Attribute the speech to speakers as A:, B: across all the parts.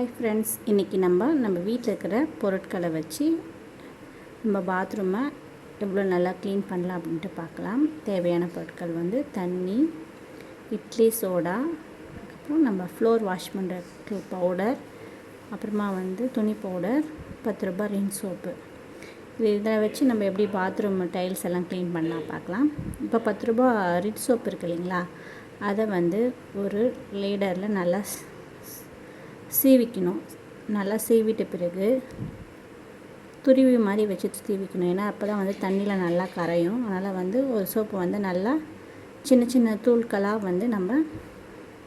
A: Hi friends இன்றைக்கி நம்ம நம்ம வீட்டில் இருக்கிற பொருட்களை வச்சு நம்ம பாத்ரூமை எவ்வளோ நல்லா க்ளீன் பண்ணலாம் அப்படின்ட்டு பார்க்கலாம். தேவையான பொருட்கள் வந்து தண்ணி இட்லி சோடா அப்புறம் நம்ம ஃப்ளோர் வாஷ் பண்ணுற பவுடர் அப்புறமா வந்து துணி பவுடர் பத்து ரூபாய் ரின் சோப்பு இது இதை வச்சு நம்ம எப்படி பாத்ரூம் டைல்ஸ் எல்லாம் க்ளீன் பண்ணலாம் பார்க்கலாம். இப்போ பத்து ரூபா ரிட் சோப்பு இருக்கு இல்லைங்களா? அதை வந்து ஒரு லேடரில் நல்லா சீவிக்கணும். நல்லா சீவிட்ட பிறகு துருவி மாதிரி வச்சு சீவிக்கணும். ஏன்னா அப்போ தான் வந்து தண்ணியில் நல்லா கரையும். அதனால் வந்து ஒரு சோப்பு வந்து நல்லா சின்ன சின்ன தூள்களாக வந்து நம்ம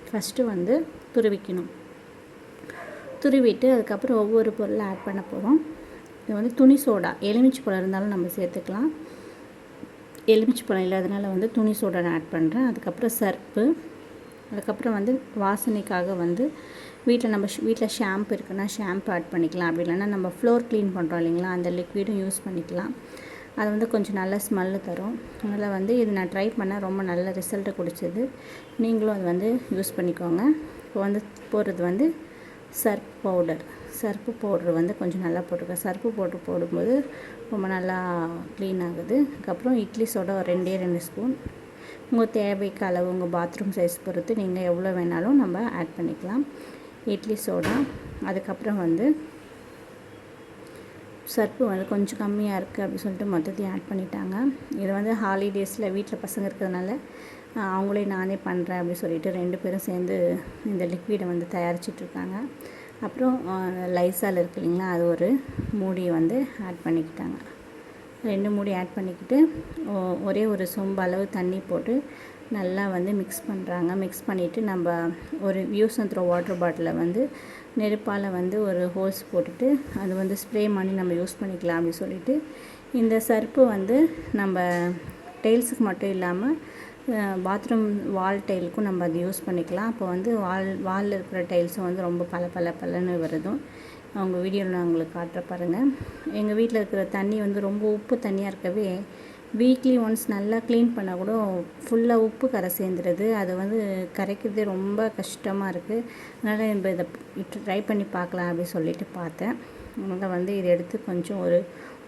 A: ஃபஸ்ட்டு வந்து துருவிக்கணும். துருவிட்டு அதுக்கப்புறம் ஒவ்வொரு பொருளை ஆட் பண்ண போகிறோம் இது வந்து துணி சோடா. எலுமிச்சி பழம் இருந்தாலும் நம்ம சேர்த்துக்கலாம். எலுமிச்சி பழம் இல்லாதனால வந்து துணி சோடா நான் ஆட் பண்ணுறேன் அதுக்கப்புறம் சர்ப்பு. அதுக்கப்புறம் வந்து வாசனைக்காக வந்து வீட்டில் நம்ம வீட்டில் ஷாம்பு இருக்குன்னா ஷாம்பு ஆட் பண்ணிக்கலாம். அப்படி இல்லைன்னா நம்ம ஃப்ளோர் க்ளீன் பண்ணுறோம் இல்லைங்களா? அந்த லிக்விடும் யூஸ் பண்ணிக்கலாம். அது வந்து கொஞ்சம் நல்ல ஸ்மெல்லு தரும். அதனால் வந்து இது நான் ட்ரை பண்ணால் ரொம்ப நல்ல ரிசல்ட்டு கொடுத்தது. நீங்களும் அது வந்து யூஸ் பண்ணிக்கோங்க. இப்போ வந்து போடுறது வந்து சர்ப் பவுடர் சர்ப்பு பவுட்ரு வந்து கொஞ்சம் நல்லா போட்டுக்க சர்ப்பு பவுட்ரு போடும்போது ரொம்ப நல்லா க்ளீன் ஆகுது. அதுக்கப்புறம் இட்லி சோடா ரெண்டே ரெண்டு ஸ்பூன் உங்கள் தேவைக்கு அளவு உங்கள் பாத்ரூம் சைஸ் பொறுத்து நீங்கள் எவ்வளோ வேணாலும் நம்ம ஆட் பண்ணிக்கலாம். இட்லி சோடா அதுக்கப்புறம் வந்து சர்ப்பு வந்து கொஞ்சம் கம்மியாக இருக்குது அப்படின்னு சொல்லிட்டு மொத்தத்தையும் ஆட் பண்ணிட்டாங்க. இது வந்து ஹாலிடேஸில் வீட்டில் பசங்க இருக்கிறதுனால அவங்களே நானே பண்ணுறேன் அப்படின்னு சொல்லிட்டு ரெண்டு பேரும் சேர்ந்து இந்த லிக்விடை வந்து தயாரிச்சிட்ருக்காங்க அப்புறம் லைசால் இருக்கு இல்லைங்களா அது ஒரு மூடியை வந்து ஆட் பண்ணிக்கிட்டாங்க. ரெண்டு மூடி ஆட் பண்ணிக்கிட்டு ஒரே ஒரு சொம்பு அளவு தண்ணி போட்டு நல்லா வந்து மிக்ஸ் பண்ணுறாங்க மிக்ஸ் பண்ணிவிட்டு நம்ம ஒரு யூஸ் அண்ட் த்ரோ வாட்டர் பாட்டிலை வந்து நெருப்பால் வந்து ஒரு ஹோல்ஸ் போட்டுட்டு அது வந்து ஸ்ப்ரே பண்ணி நம்ம யூஸ் பண்ணிக்கலாம் அப்படின்னு சொல்லிட்டு இந்த சர்ப்பு வந்து நம்ம டைல்ஸுக்கு மட்டும் இல்லாமல் பாத்ரூம் வால் டைலுக்கும் நம்ம அது யூஸ் பண்ணிக்கலாம். அப்போ வந்து வால் வாலில் இருக்கிற டைல்ஸும் வந்து ரொம்ப பல பல பலன்னு வருதும். அவங்க வீடியோவில் நான் உங்களுக்கு காட்டுற பாருங்கள் எங்கள் வீட்டில் இருக்கிற தண்ணி வந்து ரொம்ப உப்பு தண்ணியாக இருக்கவே வீக்லி ஒன்ஸ் நல்லா க்ளீன் பண்ணால் கூட ஃபுல்லாக உப்பு கரை சேர்ந்துடுது அதை வந்து கரைக்கிறதே ரொம்ப கஷ்டமாக இருக்குது அதனால் நம்ம இதை ட்ரை பண்ணி பார்க்கலாம் அப்படின்னு சொல்லிட்டு பார்த்தேன். அதனால் வந்து இதை எடுத்து கொஞ்சம் ஒரு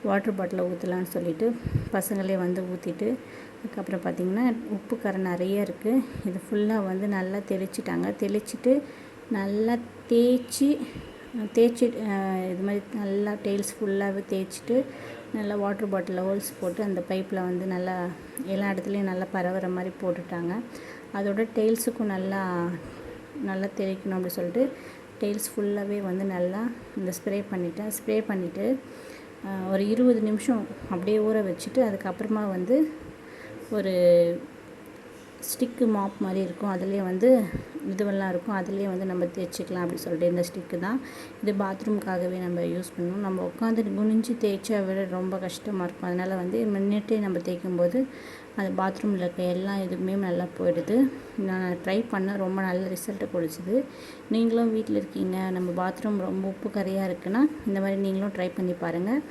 A: வாட்டர் பாட்டிலில் ஊற்றலான்னு சொல்லிட்டு பசங்களே வந்து ஊற்றிட்டு அதுக்கப்புறம் பார்த்திங்கன்னா உப்பு கரை நிறைய இருக்குது இது ஃபுல்லாக வந்து நல்லா தெளிச்சிட்டாங்க. தெளிச்சிட்டு நல்லா தேய்ச்சி தேய்ச்சி இது மாதிரி நல்லா டெய்ல்ஸ் ஃபுல்லாகவே தேய்ச்சிட்டு நல்லா வாட்டர் பாட்டிலில் ஹோல்ஸ் போட்டு அந்த பைப்பில் வந்து நல்லா எல்லா இடத்துலையும் நல்லா பரவுற மாதிரி போட்டுட்டாங்க. அதோட டெய்ல்ஸுக்கும் நல்லா நல்லா தெளிக்கணும் அப்படி சொல்லிட்டு டெய்ல்ஸ் ஃபுல்லாகவே வந்து நல்லா இந்த ஸ்ப்ரே பண்ணிவிட்டேன் ஸ்ப்ரே பண்ணிவிட்டு ஒரு இருபது நிமிஷம் அப்படியே ஊற வச்சுட்டு அதுக்கப்புறமா வந்து ஒரு ஸ்டிக்கு மாப் மாதிரி இருக்கும். அதுலேயே வந்து இதுவெல்லாம் இருக்கும். அதுலேயே வந்து நம்ம தேய்ச்சிக்கலாம் அப்படின்னு சொல்லிட்டு இந்த ஸ்டிக்கு தான். இது பாத்ரூம்க்காகவே நம்ம யூஸ் பண்ணணும். நம்ம உட்காந்து குனிஞ்சு தேய்ச்சா விட ரொம்ப கஷ்டமாக இருக்கும். அதனால் வந்து முன்னிட்டே நம்ம தேய்க்கும் போது அது பாத்ரூமில் இருக்க எல்லா இதுவுமே நல்லா போயிடுது. நான் ட்ரை பண்ணேன் ரொம்ப நல்ல ரிசல்ட்டை கொடுச்சிது நீங்களும் வீட்டில் இருக்கீங்க. நம்ம பாத்ரூம் ரொம்ப உப்பு கரையாக இருக்குன்னா இந்த மாதிரி நீங்களும் ட்ரை பண்ணி பாருங்கள்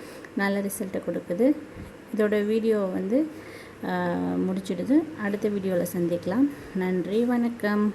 A: நல்ல ரிசல்ட்டை கொடுக்குது. இதோட வீடியோ வந்து முடிச்சிடுது. அடுத்த வீடியோவில் சந்திக்கலாம். நன்றி வணக்கம்.